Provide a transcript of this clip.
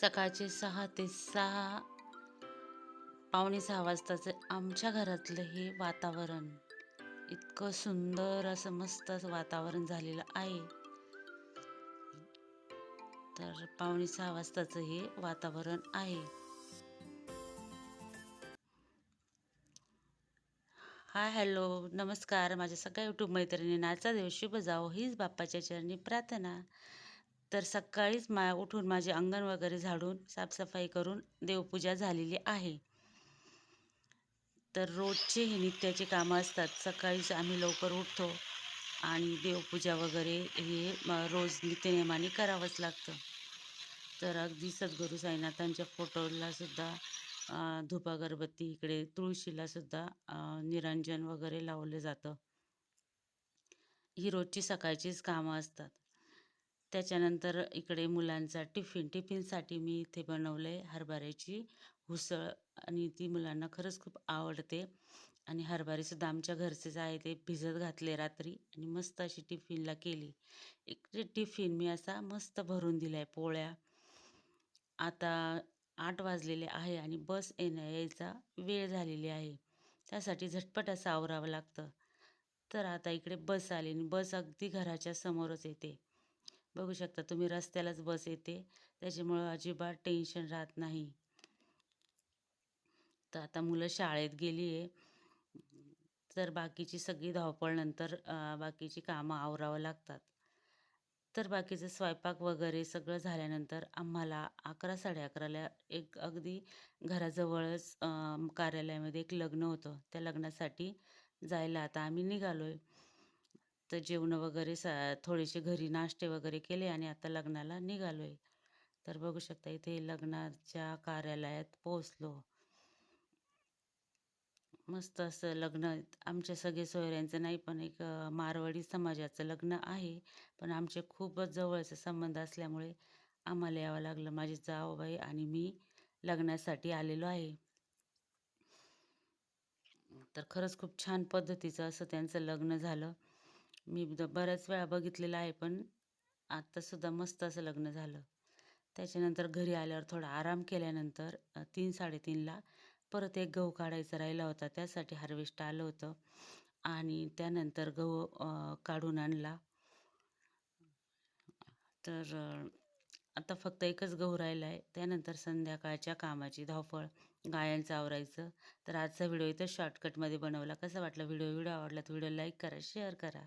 सकाळचे सहा ते सहा पावणे सहा वाजताचं आमच्या घरातलं हे वातावरण. इतकं सुंदर असं मस्त वातावरण झालेलं आहे. तर पावणे सहा वाजताचं हे वातावरण आहे. हाय हॅलो नमस्कार. माझ्या सगळ्या यूट्यूब मैत्रिणींना आजचा दिवस शुभ हीच बाप्पाच्या चरणी प्रार्थना. तर सकाळीच मा उठून माझे अंगण वगैरे झाडून साफसफाई करून देवपूजा झालेली आहे. तर रोजचे हे नित्याचे कामं असतात. सकाळीच आम्ही लवकर उठतो आणि देवपूजा वगैरे हे रोज नित्यनेमाने करावंच लागतं. तर अगदी सद्गुरू साईनाथांच्या फोटोलासुद्धा धूप अगरबत्ती इकडे तुळशीलासुद्धा निरंजन वगैरे लावलं जातं. ही रोजची सकाळचीच कामं असतात. त्याच्यानंतर इकडे मुलांचा टिफिन टिफिनसाठी मी इथे बनवलं आहे हरभऱ्याची उसळ आणि ती मुलांना खरंच खूप आवडते. आणि हरभरेसुद्धा आमच्या घरचेच आहे ते भिजत घातले रात्री आणि मस्त अशी टिफिनला केली. इकडे टिफिन मी असा मस्त भरून दिला आहे पोळ्या. आता आठ वाजलेले आहे आणि बस येण्या यायचा वेळ झालेली आहे. त्यासाठी झटपट असं आवरावं लागतं. तर आता इकडे बस आली आणि बस अगदी घराच्या समोरच येते. बघू शकता तुम्ही रस्त्यालाच बस येते. त्याच्यामुळं अजिबात टेन्शन राहत नाही. तर आता मुलं शाळेत गेली आहे तर बाकीची सगळी धावपळ नंतर बाकीची कामं आवरावं लागतात. तर बाकीचं स्वयंपाक वगैरे सगळं झाल्यानंतर आम्हाला अकरा साडे अकराला एक अगदी घराजवळच कार्यालयामध्ये एक लग्न होतं. त्या लग्नासाठी जायला आता आम्ही निघालो आहे तर जेवणं वगैरे सा थोडेसे घरी नाश्ते वगैरे केले आणि आता लग्नाला निघालो आहे तर बघू शकता इथे लग्नाच्या कार्यालयात पोचलो मस्त असं लग्न आमच्या सगळे सोयऱ्यांचं नाही पण एक मारवाडी समाजाचं लग्न आहे. पण आमचे खूपच जवळचे संबंध असल्यामुळे आम्हाला यावं लागलं. माझी जावबाई आणि मी लग्नासाठी आलेलो आहे. तर खरंच खूप छान पद्धतीचं असं त्यांचं लग्न झालं. मी बऱ्याच वेळा बघितलेलं आहे पण आत्तासुद्धा मस्त असं लग्न झालं. त्याच्यानंतर घरी आल्यावर थोडा आराम केल्यानंतर तीन साडेतीनला परत एक गहू काढायचा राहिला होता. त्यासाठी हार्वेस्ट आलं होतं. आणि त्यानंतर गहू काढून आणला. तर आता फक्त एकच गहू राहिला आहे त्यानंतर संध्याकाळच्या कामाची धावपळ गायांचं आवरायचं. तर आजचा व्हिडिओ इथं शॉर्टकटमध्ये बनवला. कसा वाटला व्हिडिओ? व्हिडिओ आवडला तर व्हिडिओ लाईक करा शेअर करा.